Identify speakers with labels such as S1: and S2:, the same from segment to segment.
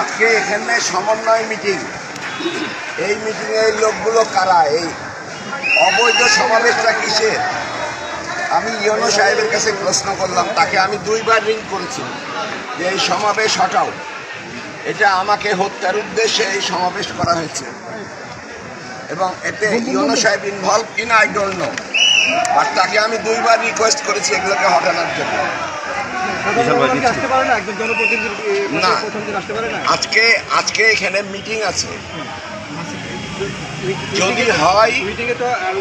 S1: আজকে এখানে সমন্বয় মিটিং। এই মিটিংয়ে লোকগুলো কারা? এই অবৈধ সমাবেশটা কিসের? আমি ইয়নো সাহেবের কাছে প্রশ্ন করলাম, তাকে আমি দুইবার রিং করেছি যে এই সমাবেশ হটাও। এটা আমাকে হত্যার উদ্দেশ্যে এই সমাবেশ করা হয়েছে। এবং এতে ইয়নো সাহেব ইনভলভ কিনা আই ডোন্ট নো আর তাকে আমি দুইবার রিকোয়েস্ট করেছি এগুলোকে হটানোর জন্য।
S2: না
S1: আজকে আজকে এখানে মিটিং আছে। যদি হয়
S2: তো আর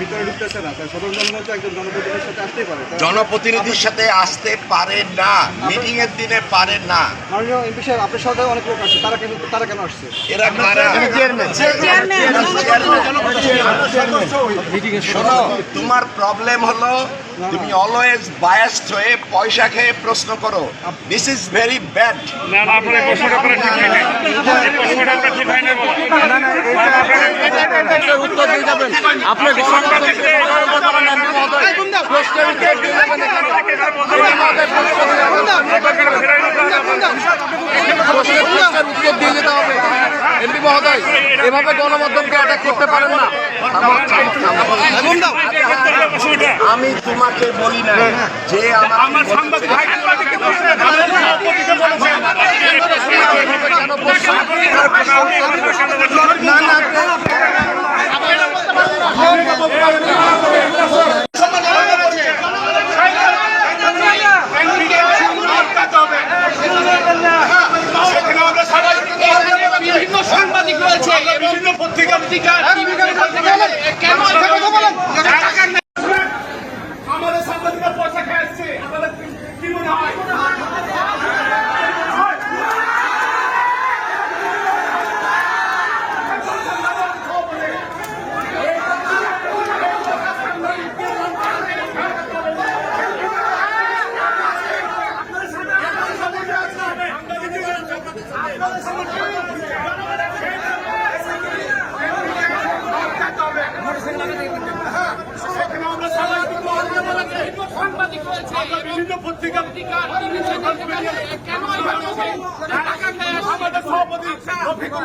S2: ভিতরে ঢুকতেছে না। স্যার সদর তো একজন জনপ্রতিনিধির সাথে আসতেই পারে
S1: জনপ্রতিনিধির সাথে আসতে পারে না। মিটিং এর দিনে পারে না।
S2: আপনার সাথে অনেক লোক আসছে। তারা কেন তারা কেন আসছে?
S1: এরা শোনো তোমার প্রবলেম হলো তুমি অলওয়েজ বায়াসড হয়ে পয়সা খেয়ে প্রশ্ন করো। দিস ইজ ভেরি ব্যাড
S3: না না আপনার প্রশ্নটা ঠিক হয় না প্রশ্নটা আপনার ঠিক হয় না
S2: উত্তর দিয়ে যাবেন আপনি উত্তর দিয়ে যেতে হবে এমপি মহোদয় এভাবে গণমাধ্যমকে অ্যাটাক করতে পারেন না
S1: আমি তোমাকে বলি না যে
S3: আমার
S1: আমার
S3: সাংবাদিক ভাই সাংবাদিককে প্রশ্ন করেন। অপরাধীকে বলেছেন।
S1: না না
S3: সেখানে আমরা সবাই
S4: বিভিন্ন সাংবাদিক রয়েছে
S3: বিভিন্ন পত্রিকা পত্রিকা
S4: কেন এখানে কথা বলেন
S3: আমাদের সাংবাদিকরা পয়সা খেয়ে আসছে আমাদের কি মনে হয় সেখানে আমরা সবাই কিন্তু
S4: সাংবাদিক রয়েছে
S3: বিভিন্ন পত্রিকা আমাদের সভাপতি রফিকুল